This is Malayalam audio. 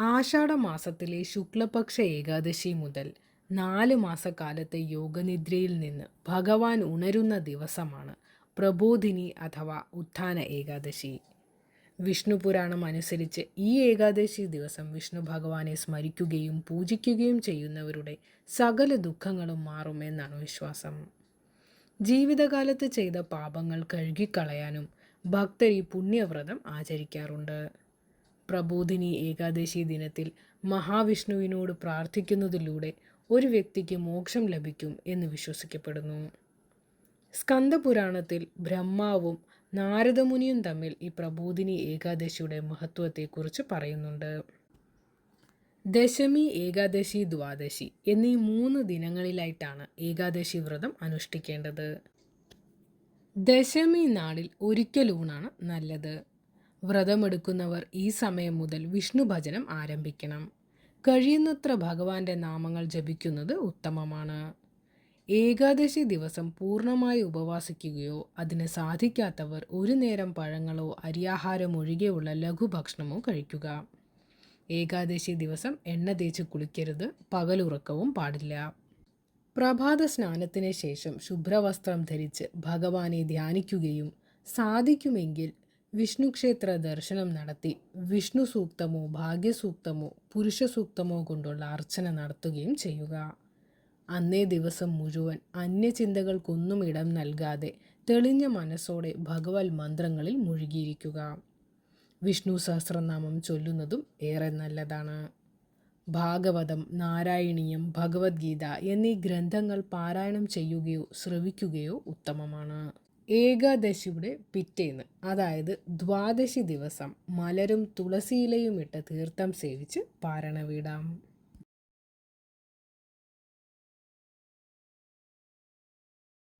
ആഷാഢ മാസത്തിലെ ശുക്ലപക്ഷ ഏകാദശി മുതൽ നാല് മാസക്കാലത്തെ യോഗനിദ്രയിൽ നിന്ന് ഭഗവാൻ ഉണരുന്ന ദിവസമാണ് പ്രബോധിനി അഥവാ ഉത്ഥാന ഏകാദശി. വിഷ്ണു പുരാണം അനുസരിച്ച് ഈ ഏകാദശി ദിവസം വിഷ്ണു ഭഗവാനെ സ്മരിക്കുകയും പൂജിക്കുകയും ചെയ്യുന്നവരുടെ സകല ദുഃഖങ്ങളും മാറുമെന്നാണ് വിശ്വാസം. ജീവിതകാലത്ത് ചെയ്ത പാപങ്ങൾ കഴുകിക്കളയാനും ഭക്തർ ഈ പുണ്യവ്രതം ആചരിക്കാറുണ്ട്. പ്രബോധിനി ഏകാദശി ദിനത്തിൽ മഹാവിഷ്ണുവിനോട് പ്രാർത്ഥിക്കുന്നതിലൂടെ ഒരു വ്യക്തിക്ക് മോക്ഷം ലഭിക്കും എന്ന് വിശ്വസിക്കപ്പെടുന്നു. സ്കന്ദപുരാണത്തിൽ ബ്രഹ്മാവും നാരദമുനിയും തമ്മിൽ ഈ പ്രബോധിനി ഏകാദശിയുടെ മഹത്വത്തെക്കുറിച്ച് പറയുന്നുണ്ട്. ദശമി ഏകാദശി ദ്വാദശി എന്നീ മൂന്ന് ദിനങ്ങളിലായിട്ടാണ് ഏകാദശി വ്രതം അനുഷ്ഠിക്കേണ്ടത്. ദശമി നാളിൽ ഒരിക്കലൂണാണ് നല്ലത്. വ്രതമെടുക്കുന്നവർ ഈ സമയം മുതൽ വിഷ്ണു ഭജനം ആരംഭിക്കണം. കഴിയുന്നത്ര ഭഗവാന്റെ നാമങ്ങൾ ജപിക്കുന്നത് ഉത്തമമാണ്. ഏകാദശി ദിവസം പൂർണമായി ഉപവാസിക്കുകയോ അതിന് സാധിക്കാത്തവർ ഒരു നേരം പഴങ്ങളോ അരിയാഹാരം ഒഴികെയുള്ള ലഘുഭക്ഷണമോ കഴിക്കുക. ഏകാദശി ദിവസം എണ്ണ തേച്ച് കുളിക്കരുത് പകലുറക്കവും പാടില്ല. പ്രഭാത സ്നാനത്തിന് ശേഷം ശുഭ്രവസ്ത്രം ധരിച്ച് ഭഗവാനെ ധ്യാനിക്കുകയും സാധിക്കുമെങ്കിൽ വിഷ്ണു ക്ഷേത്ര ദർശനം നടത്തി. വിഷ്ണു സൂക്തമോ ഭാഗ്യസൂക്തമോ പുരുഷ സൂക്തമോ കൊണ്ടുള്ള അർച്ചന നടത്തുകയും ചെയ്യുക. അന്നേ ദിവസം മുഴുവൻ അന്യചിന്തകൾക്കൊന്നും ഇടം നൽകാതെ തെളിഞ്ഞ മനസ്സോടെ ഭഗവത് മന്ത്രങ്ങളിൽ മുഴുകിയിരിക്കുക. വിഷ്ണു സഹസ്രനാമം ചൊല്ലുന്നതും ഏറെ നല്ലതാണ്. ഭാഗവതം നാരായണീയം ഭഗവത്ഗീത എന്നീ ഗ്രന്ഥങ്ങൾ പാരായണം ചെയ്യുകയോ ശ്രവിക്കുകയോ ഉത്തമമാണ്. ഏകാദശിയുടെ പിറ്റേന്ന് അതായത് ദ്വാദശി ദിവസം മലരും തുളസിയിലയും ഇട്ട് തീർത്ഥം സേവിച്ച് പാരണ വീടാം.